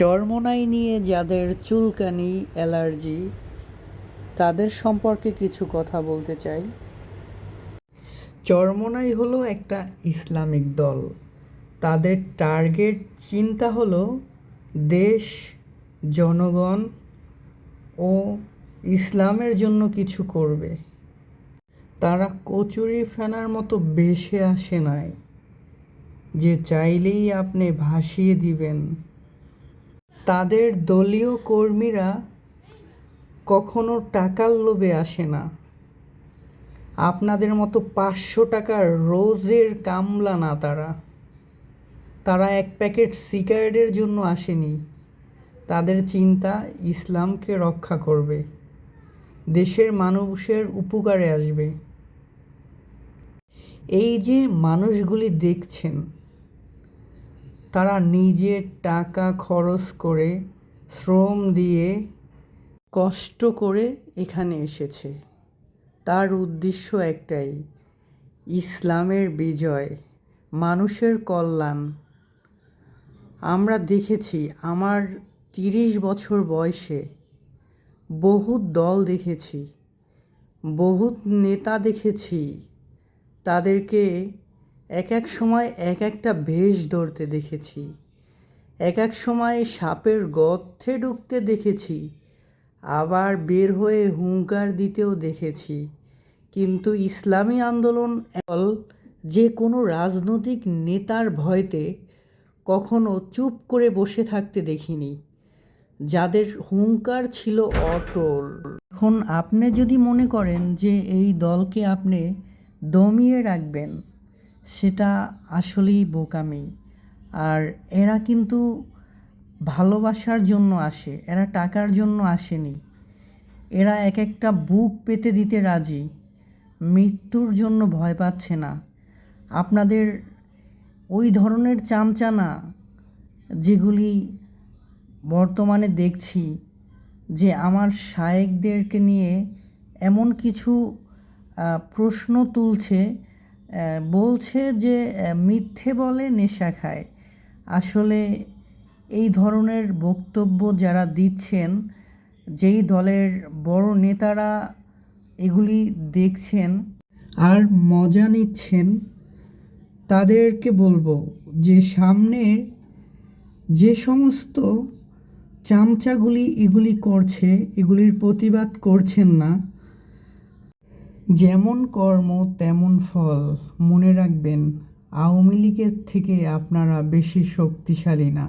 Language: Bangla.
চরমোনাই নিয়ে যাদের চুলকানি, অ্যালার্জি, তাদের সম্পর্কে কিছু কথা বলতে চাই। চরমোনাই হলো একটা ইসলামিক দল। তাদের টার্গেট চিন্তা হলো দেশ, জনগণ ও ইসলামের জন্য কিছু করবে। তারা কচুরি ফেনার মতো বেশে আসে নাই, যে চাইলেই আপনি ভাসিয়ে দিবেন। তাদের দলীয় কর্মীরা কখনো টাকার লোভে আসে না। আপনাদের মতো পাঁচশো টাকার রোজের কামলা না তারা। তারা এক প্যাকেট সিগারেটের জন্য আসেনি। তাদের চিন্তা ইসলামকে রক্ষা করবে। দেশের মানুষের উপকারে আসবে। এই যে মানুষগুলি দেখছেন তারা নিজে টাকা খরচ করে শ্রম দিয়ে কষ্ট করে এখানে এসেছে। তার উদ্দেশ্য একটাই, ইসলামের বিজয়, মানুষের কল্যাণ। আমরা দেখেছি আমার তিরিশ বছর বয়সে বহুত দল দেখেছি, বহুত নেতা দেখেছি, তাদেরকে এক এক সময় এক একটা ভেষ ধরতে দেখেছি। এক এক সময় সাপের গর্তে ঢুকতে দেখেছি। আবার বের হয়ে হুঙ্কার দিতেও দেখেছি। কিন্তু ইসলামী আন্দোলন দল যে কোনো রাজনৈতিক নেতার ভয়তে কখনো চুপ করে বসে থাকতে দেখিনি। যাদের হুঙ্কার ছিল অটল। এখন আপনি যদি মনে করেন যে এই দলকে আপনি দমিয়ে রাখবেন সেটা আসলেই বোকামি। আর এরা কিন্তু ভালোবাসার জন্য আসে, এরা টাকার জন্য আসেনি। এরা এক একটা বুক পেতে দিতে রাজি, মৃত্যুর জন্য ভয় পাচ্ছে না। আপনাদের ওই ধরনের চামচানা যেগুলি বর্তমানে দেখছি যে আমার শায়েকদেরকে নিয়ে এমন কিছু প্রশ্ন তুলছে বলছে যে মিথ্যে বলে নেশা খায়। আসলে এই ধরনের বক্তব্য যারা দিচ্ছেন, যেই দলের বড় নেতারা এগুলি দেখছেন আর মজা নিচ্ছেন, তাদেরকে বলব যে সামনের যে সমস্ত চামচাগুলি এগুলি করছে, এগুলির প্রতিবাদ করছেন না যেমন কর্ম তেমন ফল। মনে রাখবেন আওয়ামী লীগের থেকে আপনারা বেশি শক্তিশালী না।